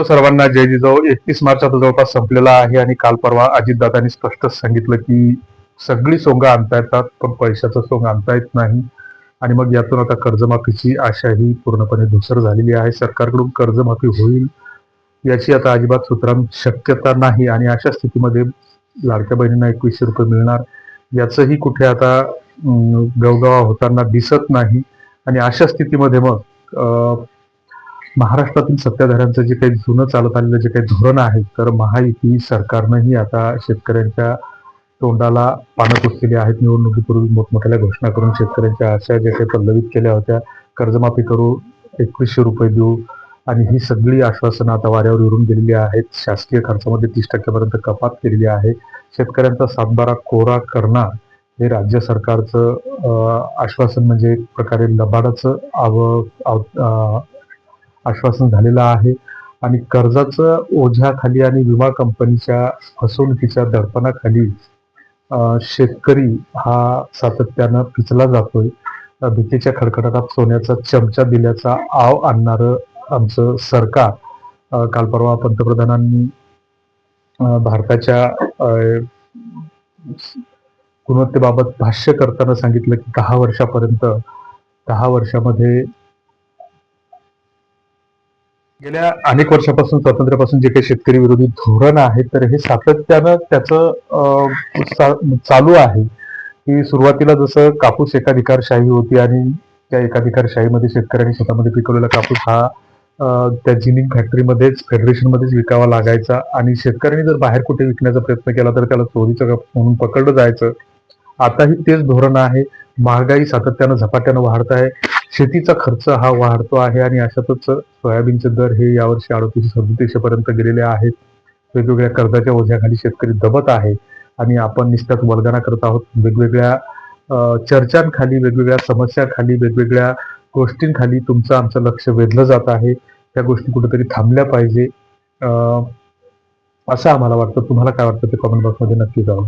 सर्वांना जय जिजाऊ एकतीस मार्च आता जवळपास संपलेला आहे आणि काल परवा अजितदादांनी स्पष्टच सांगितलं की सगळी सोंग आणता येतात पण पैशाचं सोंग आणता येत नाही. आणि मग यातून आता कर्जमाफीची आशा ही पूर्णपणे धुसर झालेली आहे. सरकारकडून कर्जमाफी होईल याची आता अजिबात सूत्रां शक्यता नाही आणि अशा स्थितीमध्ये लाडक्या बहिणींना एकवीसशे रुपये मिळणार याचंही कुठे आता गवगवा होताना दिसत नाही. आणि अशा स्थितीमध्ये मग महाराष्ट्रातील सत्ताधाऱ्यांचं जे काही जुनं चालत आलेलं जे काही धोरण आहे तर महायुती सरकारनंही आता शेतकऱ्यांच्या तोंडाला पानं पुसलेली आहेत. निवडणुकीपूर्वी मोठमोठ्या घोषणा करून शेतकऱ्यांच्या आशा ज्या काही पल्लवित केल्या होत्या कर्जमाफी करू एकवीसशे रुपये देऊ आणि ही सगळी आश्वासनं आता वाऱ्यावर येऊन गेलेली आहेत. शासकीय खर्चामध्ये तीस टक्क्यापर्यंत कपात केलेली आहे. शेतकऱ्यांचा सातबारा कोरा करणार हे राज्य सरकारचं आश्वासन म्हणजे एक प्रकारे लबाडाचं आव आश्वासन झालेलं आहे. आणि कर्जाचं ओझ्याखाली आणि विमा कंपनीच्या फसवणुकीच्या दडपणाखाली शेतकरी हा सातत्यानं पिचला जातोय. भीतीच्या खडखडाटात सोन्याचा चमचा दिल्याचा आव आणणारं आमचं सरकार. काल परवा पंतप्रधानांनी भारताच्या गुणवत्तेबाबत भाष्य करताना सांगितलं की दहा वर्षापर्यंत दहा वर्षामध्ये गेल्या अनेक वर्षापासून स्वातंत्र्यापासून जे काही शेतकरी विरोधी धोरण आहे तर हे सातत्यानं त्याचं चा- चालू आहे. की सुरुवातीला जसं कापूस एकाधिकारशाही होती आणि त्या एकाधिकारशाहीमध्ये शेतकऱ्यांनी शेतामध्ये पिकवलेला कापूस हा त्या जिनिंग फॅक्टरीमध्येच फेडरेशनमध्येच विकावा लागायचा आणि शेतकऱ्यांनी जर बाहेर कुठे विकण्याचा प्रयत्न केला तर त्याला चोरीचं म्हणून पकडलं जायचं. आताही तेच धोरण आहे. महागाई सातत्यानं झपाट्यानं वाढत आहे. शेतीचा खर्च हा वाढतो आहे आणि अशातच सोयाबीनचे दर हे यावर्षी अडतीस सदतीसशे पर्यंत गेलेले आहेत. वेगवेगळ्या कर्जाच्या ओझ्याखाली शेतकरी दबत आहे आणि आपण नुसत्याच वल्गना करत आहोत. वेगवेगळ्या चर्चांखाली वेगवेगळ्या समस्याखाली वेगवेगळ्या गोष्टींखाली तुमचं आमचं लक्ष वेधलं जात आहे. त्या गोष्टी कुठेतरी थांबल्या पाहिजे. असं आम्हाला वाटतं. तुम्हाला काय वाटतं ते कमेंट बॉक्समध्ये नक्की जावं